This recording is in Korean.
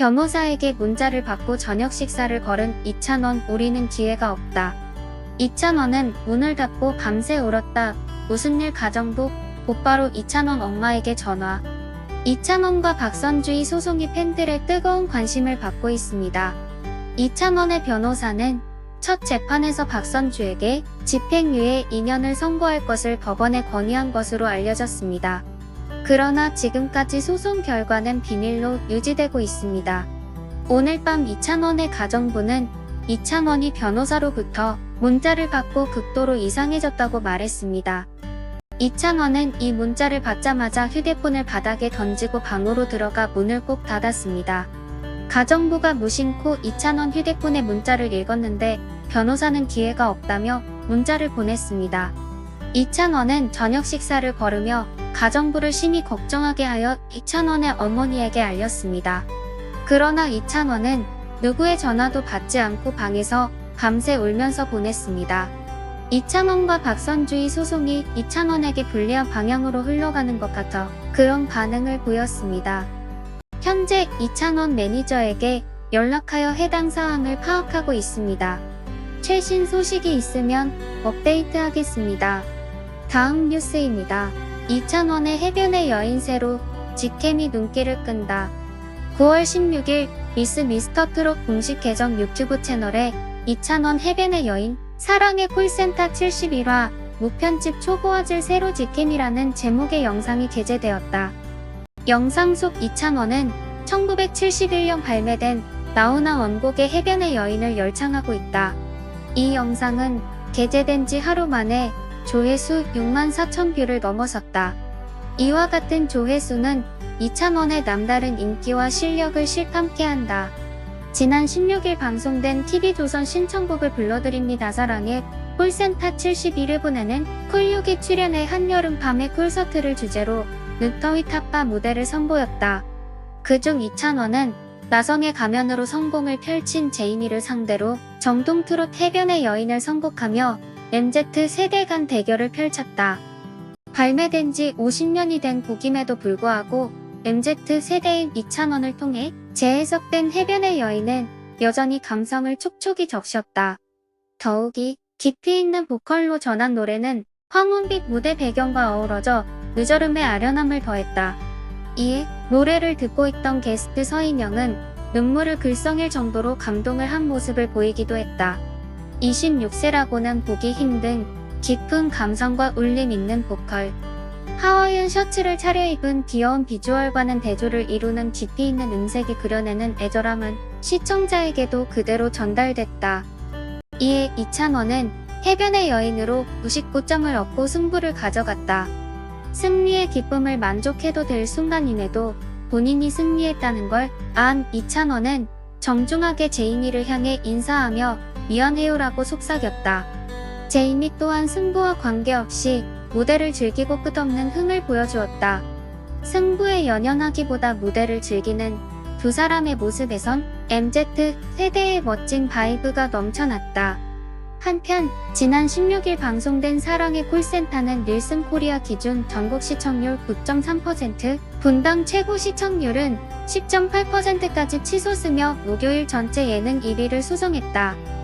변호사에게 문자를 받고 저녁 식사를 걸은 이찬원 우리는 기회가 없다. 이찬원은 문을 닫고 밤새 울었다. 무슨 일 가정부 곧바로 이찬원 엄마에게 전화. 이찬원과 박선주의 소송이 팬들의 뜨거운 관심을 받고 있습니다. 이찬원의 변호사는 첫 재판에서 박선주에게 집행유예 2년을 선고할 것을 법원에 건의한 것으로 알려졌습니다. 그러나 지금까지 소송 결과는 비밀로 유지되고 있습니다. 오늘 밤 이찬원의 가정부는 이찬원이 변호사로부터 문자를 받고 극도로 이상해졌다고 말했습니다. 이찬원은 이 문자를 받자마자 휴대폰을 바닥에 던지고 방으로 들어가 문을 꼭 닫았습니다. 가정부가 무심코 이찬원 휴대폰의 문자를 읽었는데 변호사는 기회가 없다며 문자를 보냈습니다. 이찬원은 저녁 식사를 거르며 가정부를 심히 걱정하게 하여 이찬원의 어머니에게 알렸습니다. 그러나 이찬원은 누구의 전화도 받지 않고 방에서 밤새 울면서 보냈습니다. 이찬원과 박선주의 소송이 이찬원에게 불리한 방향으로 흘러가는 것 같아 그런 반응을 보였습니다. 현재 이찬원 매니저에게 연락하여 해당 사항을 파악하고 있습니다. 최신 소식이 있으면 업데이트 하겠습니다. 다음 뉴스입니다. 이찬원의 해변의 여인새로 직캠이 눈길을 끈다. 9월 16일 미스 미스터 트롯 공식 계정 유튜브 채널에 이찬원 해변의 여인 사랑의 콜센터 71화 무편집 초고화질 새로 직캠이라는 제목의 영상이 게재되었다. 영상 속 이찬원은 1971년 발매된 나훈아 원곡의 해변의 여인을 열창하고 있다. 이 영상은 게재된 지 하루 만에 조회수 6만 4천 뷰를 넘어섰다. 이와 같은 조회수는 이찬원의 남다른 인기와 실력을 실감케 한다. 지난 16일 방송된 TV조선 신청곡을 불러드립니다 사랑의 콜센터 71회분에는 콜육이 출연해 한여름 밤의 콘서트를 주제로 눈터위 탑바 무대를 선보였다. 그중 이찬원은 나성의 가면으로 성공을 펼친 제이미를 상대로 정동 트롯 해변의 여인을 선곡하며 MZ 세대 간 대결을 펼쳤다. 발매된 지 50년이 된 곡임에도 불구하고 MZ 세대인 이찬원을 통해 재해석된 해변의 여인은 여전히 감성을 촉촉이 적셨다. 더욱이 깊이 있는 보컬로 전한 노래는 황혼빛 무대 배경과 어우러져 늦어름의 아련함을 더했다. 이에 노래를 듣고 있던 게스트 서인영은 눈물을 글썽일 정도로 감동을 한 모습을 보이기도 했다. 26세라고는 보기 힘든 깊은 감성과 울림 있는 보컬. 하와이안 셔츠를 차려입은 귀여운 비주얼과는 대조를 이루는 깊이 있는 음색이 그려내는 애절함은 시청자에게도 그대로 전달됐다. 이에 이찬원은 해변의 여인으로 99점을 얻고 승부를 가져갔다. 승리의 기쁨을 만족해도 될 순간임에도 본인이 승리했다는 걸 안 이찬원은 정중하게 제이미를 향해 인사하며 미안해요라고 속삭였다. 제이미 또한 승부와 관계없이 무대를 즐기고 끝없는 흥을 보여주었다. 승부에 연연하기보다 무대를 즐기는 두 사람의 모습에선 MZ 세대의 멋진 바이브가 넘쳐났다. 한편 지난 16일 방송된 사랑의 콜센터는 닐슨 코리아 기준 전국 시청률 9.3%, 분당 최고 시청률은 10.8%까지 치솟으며 목요일 전체 예능 1위를 수성했다.